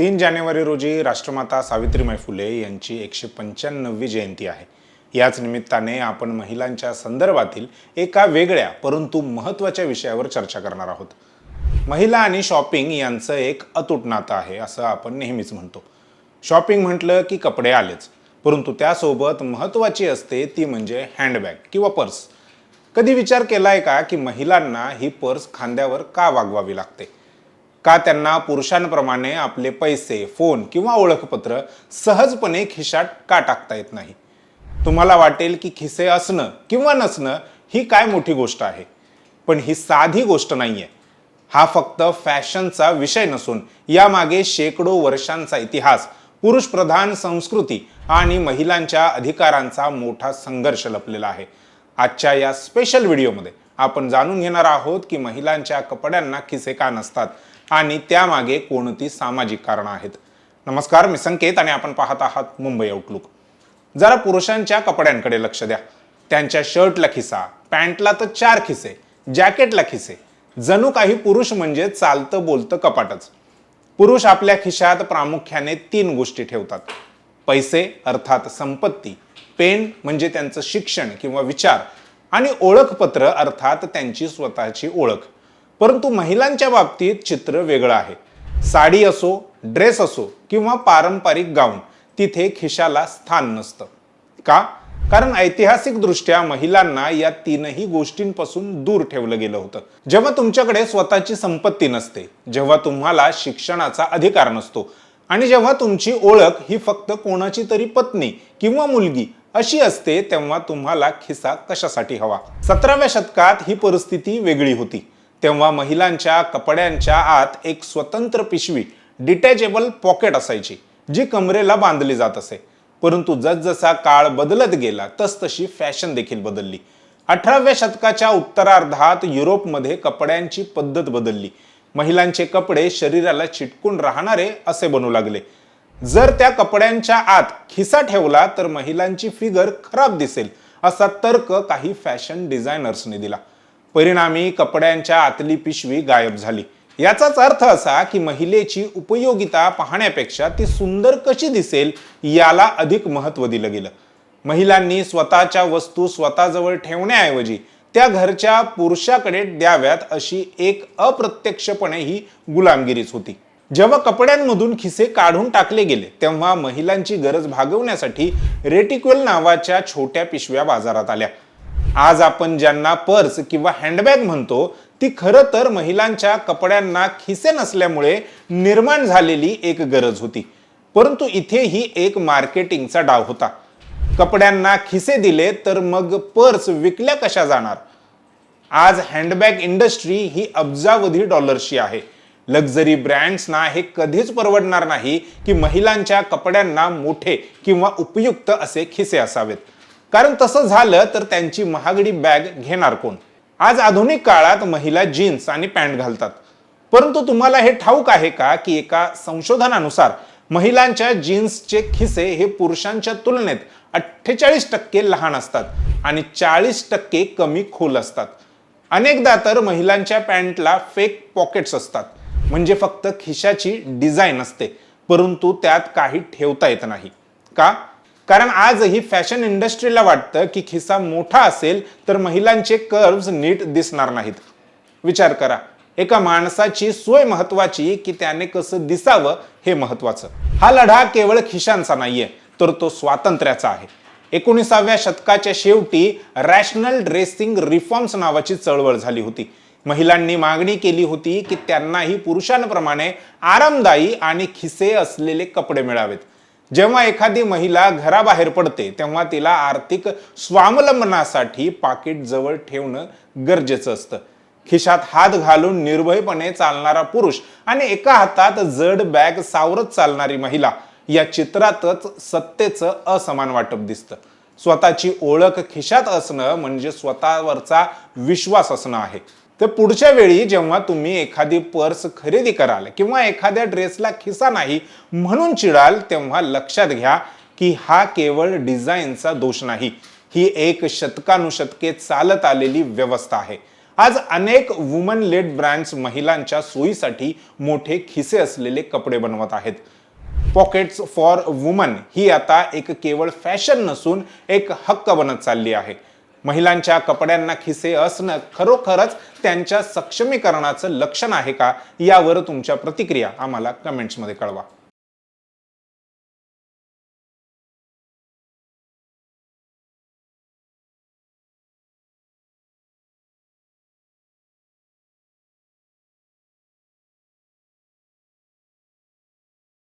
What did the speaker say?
तीन जानेवारी रोजी राष्ट्रमाता सावित्रीबाई फुले यांची एकशे पंच्याण्णववी जयंती आहे. याच निमित्ताने आपण महिलांच्या संदर्भातील एका वेगळ्या परंतु महत्त्वाच्या विषयावर चर्चा करणार आहोत. महिला आणि शॉपिंग यांचं एक अतूट नातं आहे असं आपण नेहमीच म्हणतो. शॉपिंग म्हटलं की कपडे आलेच परंतु त्यासोबत महत्त्वाची असते ती म्हणजे हँडबॅग किंवा पर्स. कधी विचार केला आहे का की महिलांना ही पर्स खांद्यावर का वागवावी लागते? का त्यांना पुरुषांप्रमाणे आपले पैसे फोन किंवा ओळखपत्र सहजपणे खिशात का टाकता येत नाही? तुम्हाला वाटेल की खिसे असणं किंवा नसणं ही काय मोठी गोष्ट आहे. पण ही साधी गोष्ट नाहीये. हा फक्त फॅशनचा विषय नसून यामागे शेकडो वर्षांचा इतिहास पुरुषप्रधान संस्कृती आणि महिलांच्या अधिकारांचा मोठा संघर्ष लपलेला आहे. आजच्या या स्पेशल व्हिडिओमध्ये आपण जाणून घेणार आहोत की महिलांच्या कपड्यांना खिसे का नसतात आणि त्यामागे कोणती सामाजिक कारणं आहेत. नमस्कार मी संकेत आणि आपण पाहत आहात मुंबई आउटलुक जरा पुरुषांच्या कपड्यांकडे लक्ष द्या. त्यांच्या शर्टला खिसा पॅन्टला तर चार खिसे जॅकेटला खिसे. जणू काही पुरुष म्हणजे चालतं बोलतं कपाटच. पुरुष आपल्या खिशात प्रामुख्याने तीन गोष्टी ठेवतात. पैसे अर्थात संपत्ती पेन म्हणजे त्यांचं शिक्षण किंवा विचार आणि ओळखपत्र अर्थात त्यांची स्वतःची ओळख. परंतु महिलांच्या बाबतीत चित्र वेगळं आहे. साडी असो ड्रेस असो किंवा पारंपरिक गाऊन तिथे खिशाला स्थान नसतं. का? कारण ऐतिहासिकदृष्ट्या महिलांना या तीनही गोष्टींपासून दूर ठेवलं गेलं होतं. जेव्हा तुमच्याकडे स्वतःची संपत्ती नसते जेव्हा तुम्हाला शिक्षणाचा अधिकार नसतो आणि जेव्हा तुमची ओळख ही फक्त कोणाची तरी पत्नी किंवा मुलगी अशी असते तेव्हा तुम्हाला खिसा कशासाठी हवा. सतराव्या शतकात ही परिस्थिती वेगळी होती. तेव्हा महिलांच्या कपड्यांच्या आत एक स्वतंत्र पिशवी डिटॅचेबल पॉकेट असायची जी कमरेला बांधली जात असे. परंतु जसजसा काळ बदलत गेला तसतशी फॅशन देखील बदलली. अठराव्या शतकाच्या उत्तरार्धात युरोपमध्ये कपड्यांची पद्धत बदलली. महिलांचे कपडे शरीराला चिटकून राहणारे असे बनू लागले. जर त्या कपड्यांच्या आत खिसा ठेवला तर महिलांची फिगर खराब दिसेल असा तर्क काही फॅशन डिझायनर्सने दिला. परिणामी कपड्यांच्या आतली पिशवी गायब झाली. याचाच अर्थ असा की महिलेची उपयोगिता पाहण्यापेक्षा ती सुंदर कशी दिसेल याला अधिक महत्त्व दिलं गेलं. महिलांनी स्वतःच्या वस्तू स्वतःजवळ ठेवण्याऐवजी त्या घरच्या पुरुषाकडे द्याव्यात अशी एक अप्रत्यक्षपणे ही गुलामगिरीच होती. जेव्हा कपड्यांमधून खिसे काढून टाकले गेले तेव्हा महिलांची गरज भागवण्यासाठी रेटिक्युल नावाच्या छोट्या पिशव्या बाजारात आल्या. आज आपण ज्यांना पर्स किंवा हँडबॅग म्हणतो ती खरं तर महिलांच्या कपड्यांना खिसे नसल्यामुळे निर्माण झालेली एक गरज होती. परंतु इथे ही एक मार्केटिंगचा डाव होता. कपड्यांना खिसे दिले तर मग पर्स विकल्या कशा जाणार? आज हँडबॅग इंडस्ट्री ही अब्जावधी डॉलर्सची आहे. लक्झरी ब्रँड्सना हे कधीच परवडणार नाही की महिलांच्या कपड्यांना मोठे किंवा उपयुक्त असे खिसे असावेत. कारण तसं झालं तर त्यांची महागडी बॅग घेणार कोण? आज आधुनिक काळात महिला जीन्स आणि पॅन्ट घालतात. परंतु तुम्हाला हे ठाऊक आहे का की एका संशोधनानुसार महिलांच्या जीन्सचे खिसे हे पुरुषांच्या तुलनेत अठ्ठेचाळीस टक्के लहान असतात आणि चाळीस टक्के कमी खोल असतात. अनेकदा तर महिलांच्या पॅन्टला फेक पॉकेट्स असतात. म्हणजे फक्त खिशाची डिझाईन असते परंतु त्यात काही ठेवता येत नाही. का? कारण आजही फॅशन इंडस्ट्रीला वाटतं की खिसा मोठा असेल तर महिलांचे कर्व्स नीट दिसणार नाहीत. विचार करा एका माणसाची सोय महत्वाची की त्याने कसं दिसावं हे महत्वाचं. हा लढा केवळ खिशांचा नाहीये तर तो स्वातंत्र्याचा आहे. एकोणीसाव्या शतकाच्या शेवटी रॅशनल ड्रेसिंग रिफॉर्म्स नावाची चळवळ झाली होती. महिलांनी मागणी केली होती की त्यांनाही पुरुषांप्रमाणे आरामदायी आणि खिसे असलेले कपडे मिळावेत. जेव्हा एखादी महिला घराबाहेर पडते तेव्हा तिला आर्थिक स्वावलंबनासाठी पाकिट जवळ ठेवणं गरजेचं असतं. खिशात हात घालून निर्भयपणे चालणारा पुरुष आणि एका हातात जड बॅग सावरत चालणारी महिला या चित्रातच सत्तेचं असमान वाटप दिसतं. स्वतःची ओळख खिशात असणं म्हणजे स्वतःवरचा विश्वास असणं आहे. तर पुढच्या वेळी जेव्हा तुम्ही एखादी पर्स खरेदी कराल किंवा एखाद्या ड्रेसला खिसा नाही म्हणून चिडाल तेव्हा लक्षात घ्या की हा केवळ डिझाईनचा दोष नाही. ही एक शतकानुशतके चालत आलेली व्यवस्था आहे. आज अनेक वुमन लेड ब्रँड्स महिलांच्या सोयीसाठी मोठे खिसे असलेले कपडे बनवत आहेत. पॉकेट्स फॉर वुमन ही आता एक केवळ फॅशन नसून एक हक्क बनत चालली आहे. महिलांच्या कपड्यांना खिसे असणं खरोखरच त्यांच्या सक्षमीकरणाचं लक्षण आहे का? यावर तुमच्या प्रतिक्रिया आम्हाला कमेंट्समध्ये कळवा.